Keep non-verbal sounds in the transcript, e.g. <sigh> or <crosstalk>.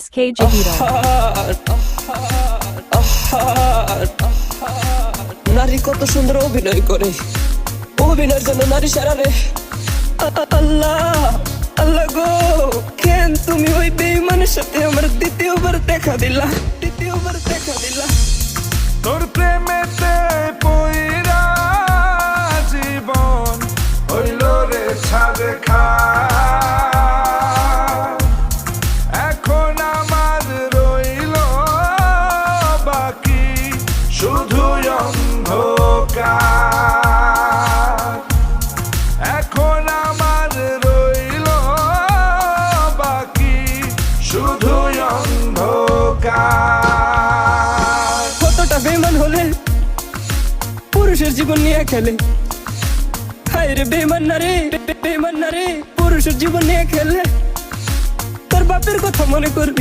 SK <laughs> Jahito. নারী কত সুন্দর অভিনয় করে। অভিনয়ের জন্য নারী সারারে আল্লাহ আল্লাহ গো কেন তুমি ওই বেইমানের সাথে আমার দ্বিতীয়বার দেখা দিলা? দ্বিতীয়বার দেখা দিলা। তোর প্রেমেতে শুধু অন্ধকার। এখন আমার রইল বাকি শুধু অন্ধকার। কতটা বেইমান হলে পুরুষের জীবন নিয়ে খেলে? হায় রে বেইমান না রে বে- বে- বেইমান না রে, পুরুষের জীবন নিয়ে খেলে। তোর বাপের কথা মনে করবি?